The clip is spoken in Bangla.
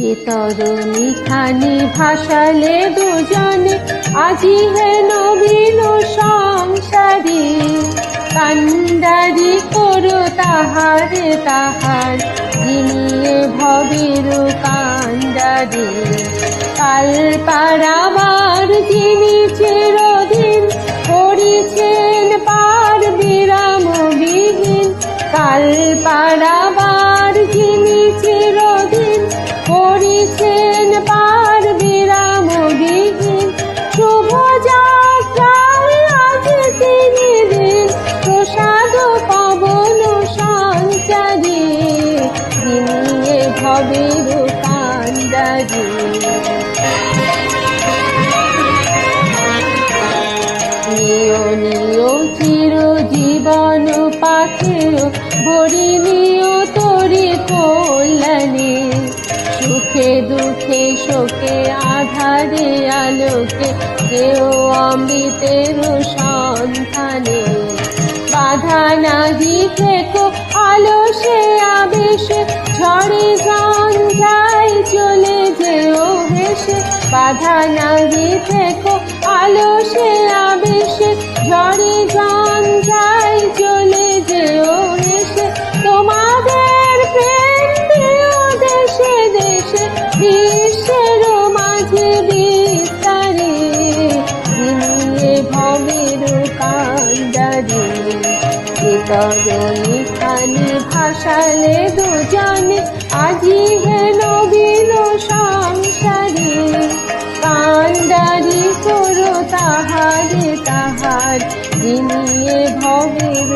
এ তরুণী খানি ভাসালে দুজনে, আজি হে নবীন সংসারী। কান্ডারি করো তাহারে তাহার যিনিয়ে ভবের কান্ডারি। কাল পারাবার যিনি চিরদিন যিনি ভবের কান্দারী নিয় নিয় চির জীবন বড়ি নিয় তরি কল্যাণে। সুখে, দুঃখে, শোকে, আধারে, আলোকে কেউ অমৃতের সন্ধানে। বাধা নাহি থেকো আলো সে আবেশে, ঝড়ে গান হেসে বাধা নাহি থেকো আলো সে আবেশে, ঝড়ে গান যায় চলে যেও হেসে। তোমাদের প্রেম দিও দেশে দেশে, বিশ্বের মাঝে বিস্তারে। দিনে ভবের কান্দারে তরণী খানি ভাসালে দুজনে, আজি তাহারে তাহার যিনি কান্দারি